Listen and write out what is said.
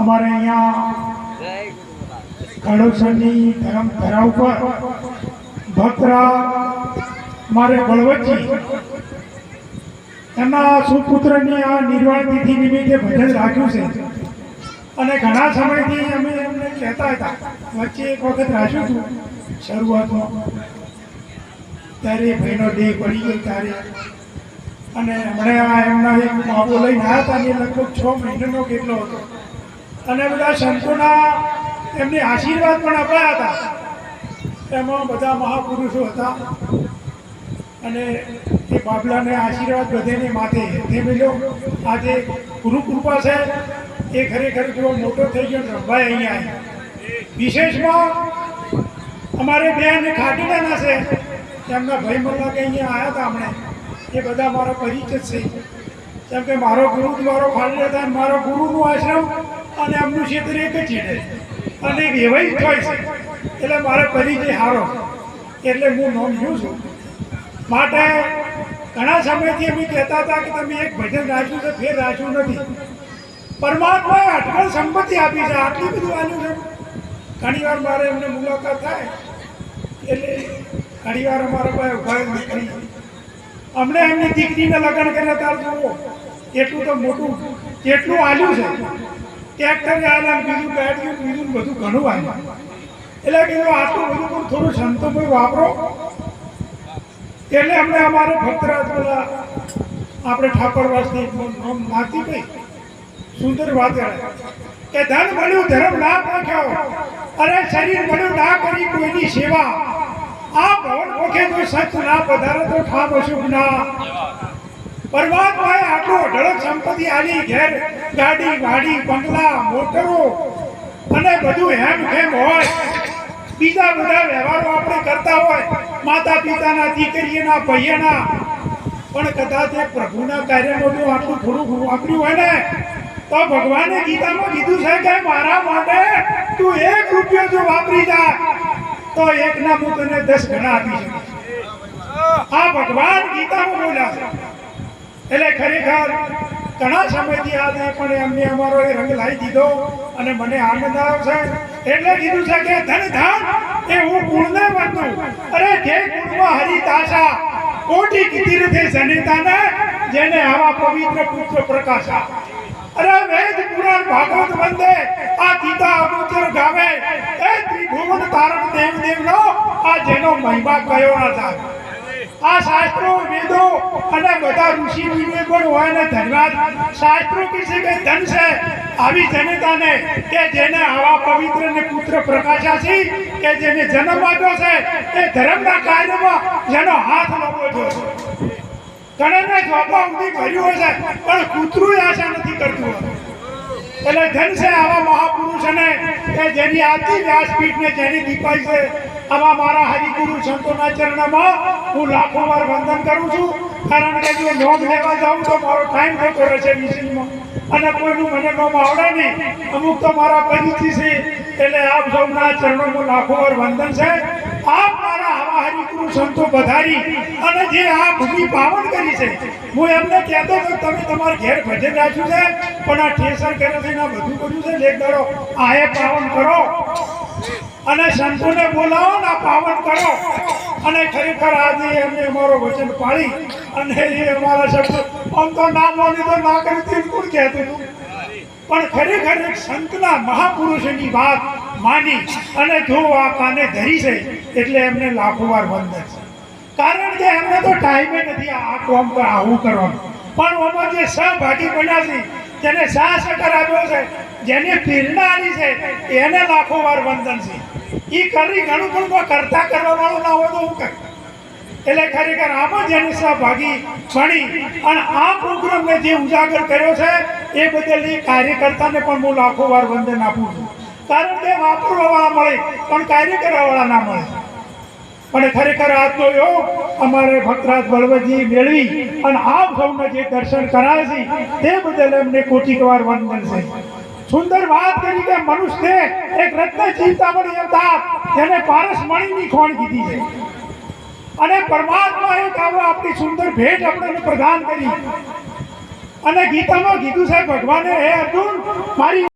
અમારે અહીંયા ખડોસરની ધરમ ધરા ઉપર ભક્તરા મારે બળવતજી, એમના સુપુત્રની આ નિર્વાણ તિથિ નિમિત્તે ભજન રાખ્યું છે. અને ઘણા સમયથી અમે એમને કહેતા હતા. વચ્ચે એક વખત રાખ્યું હતું શરૂઆતમાં. ત્યારે ભાઈનો દેહ પડી ગયો ત્યારે. અને હમણાં એમના એક બાબો લઈને આવ્યા હતા ને લગભગ છ મહિનાનો કેટલો હતો. અને બધા સંતોના એમને આશીર્વાદ પણ અપાયા હતા. એમાં બધા મહાપુરુષો હતા. અને એ બાબલાને આશીર્વાદ બધેને માથે તે મળ્યો આજે ગુરુ કૃપા છે. એ ખરેખર જો મોટો થઈ ગયો ને રંભાઈ અહીંયા વિશેષમાં અમારે બેન ખાટીલાના છે. એમના ભાઈ મલ્લા કે અહીંયા આવ્યા હતા હમણાં. એ બધા મારો પરિચિત છે. કેમ કે મારો ગુરુ મારો ખાલી હતા મારો ગુરુનું આશ્રમ અને એમનું ક્ષેત્ર એક જ છે. અને એવાય હોય છે. એટલે મારે પરિચય હારો એટલે હું નોમ જોઉં છું. માટે ઘણા સમયથી અમે કહેતા હતા કે તમે એક ભજન રાખ્યું છે, ફેર રાખ્યું નથી. પરમાત્માએ અટકળ સંપત્તિ આપી છે. આટલું બધું આલ્યું છે. ઘણી વાર મારે એમને મુલાકાત થાય. એટલે ઘણી વાર અમારા પાસે ઊભા કરી અમને એમની દીકરીને લગ્ન કર્યા તાર જુઓ, એટલું તો મોટું કેટલું આલ્યું છે. ટ્રેક્ટર આલ્યા ને બીજું બધું ઘણું આલ્યું એટલે કીધું આટલું બધું થોડું સંતોભાઈ વાપરો. એટલે અમને અમારે ભક્તરાજ પેલા આપણે ઠાકોરવાસની નાતીભાઈ સુંદર વાત કે ધન મળ્યું, ધર્મ ના રાખ્યો અરે શરીર ભણ્યું ના કરી કોઈની સેવા. આ ભવન પોખે જો સત ના પધારે તો ઠામ અશુભ ના. પરમાત્માએ આપણો ઢળક સંપત્તિ આલી ઘેર, ગાડી, વાડી, બંગલા, મોટરો અને બધું હેમ ખેમ હોય. બીજા બધા વ્યવહારો આપણે કરતા હોય. માતા પિતાના દીકરીના ભાઈઓના. પણ કદાચ એ પ્રભુના કાર્યમાં જો આટલું થોડું વાપર્યું હોય ને, તો ભગવાને ગીતામાં કીધું છે કે મારા માટે તું એક રૂપિયો જો વાપરી જા, તો એકના હું તને દસ ગણા આપી શકીશ આ ભગવાન ગીતામાં બોલ્યા છે. એટલે ખરેખર ઘણા સમયથી આજે પણ એમને અમારો એ રંગ લાવી દીધો અને મને આનંદ આવ્યો છે. એટલે કીધું છે કે ધન ધન એ હું ગુણને બંધું અરે જે ગુણમાં હરિદાસા કોટી રીતે જનિતાને, જેને આવા પવિત્ર પુત્ર પ્રકાશા. અરે વેદ પુરાણ ભાગવત વંદે આ ગીતા અગોચર ગાવે. એ ત્રિભુવન તારક દેવ દેવનો આ જેનો મહિમા કયો ના થાય. આ શાસ્ત્રો, વેદો અને બધા ઋષિ મુનિઓ પણ હોય ધન્યવાદ. શાસ્ત્રો કહેશે કે ધન છે, આવી જનતાને કે જેને આવા પવિત્ર ને પુત્ર પ્રકાશા છે, કે જેને જન્મ આપ્યો છે એ ધર્મના કાર્યમાં જેનો હાથ લાવવો જોઈએ ઘણાને જોબા ઊંધી ભર્યું હોય છે, પણ કૂતરું આશા નથી કરતું એટલે ધન છે આવા મહાપુરુષને કે જેની આથી વ્યાસપીઠને જેની દીપાઈ છે આવા મારા હરિગુરુ સંતોના ચરણમાં હું લાખો વાર વંદન કરું છું. કારણ કે જો નોંધ લેવા જાઉં તો મારો ટાઈમ જતો રહેશે વિષયમાં અને કોઈનું મને નોમ આવડે નહીં અમુક તો મારા પરિચિત છે. એટલે આપ સૌના ચરણોમાં લાખો વાર વંદન છે. આપ મારા આવા હરિગુરુ સંતો વધારી અને જે આ ભૂમિ પાવન કરી છે, હું એમને કહેતો કે તમે તમારા ઘેર ભજન રાખ્યું છે, પણ આ ઠેસર કરે છે આ બધું કર્યું છે. લેખ દાડો આએ પાવન કરો. અને સંતોને બોલાવો ને પાવન કરો. અને ખરેખર આજે એમને અમારો વચન પાળી અને એ અમારા શબ્દ આમ તો ના મોની તો ના કરી તેમ કોણ કહેતું પણ ખરેખર એક સંતના મહાપુરુષની વાત માની અને જો આ કાને ધરી છે, એટલે એમને લાખો વાર વંદન છે. કારણ કે એમને તો ટાઈમે નથી આ કોમ આવું કરવાનું. પણ આમાં જે સહભાગી બન્યા છે જેને સાહસ કરાવ્યો છે, જેને પ્રેરણા આલી છે, એને લાખો વાર વંદન છે. એ કરી ઘણું પણ કોઈ કરતા કરવા વાળું ના હોય તો હું કર? એટલે ખરેખર આમાં જેને સહભાગી બની અને આ પ્રોગ્રામને જે ઉજાગર કર્યો છે, એ બદલ એ કાર્યકર્તાને પણ હું લાખો વાર વંદન આપું છું. કારણ કે વાપરવાવાળા મળે, પણ કાર્ય કરવા ના મળે. પણ ખરેખર આજનો યોગ અમારે ભક્તરાજ બળવજી મેળવી અને આપ સૌને જે દર્શન કરાય છે, તે બદલ એમને કોટિક વાર વંદન છે. સુંદર વાત કરી કે મનુષ્ય એક રત્ન ચિંતામણી અવતાર જેને પારસ મણીની ખોણ કીધી છે. અને પરમાત્મા એક આવો આપણી સુંદર ભેટ આપણને પ્રદાન કરી. અને ગીતામાં કીધું છે, ભગવાને, હે અર્જુન, મારી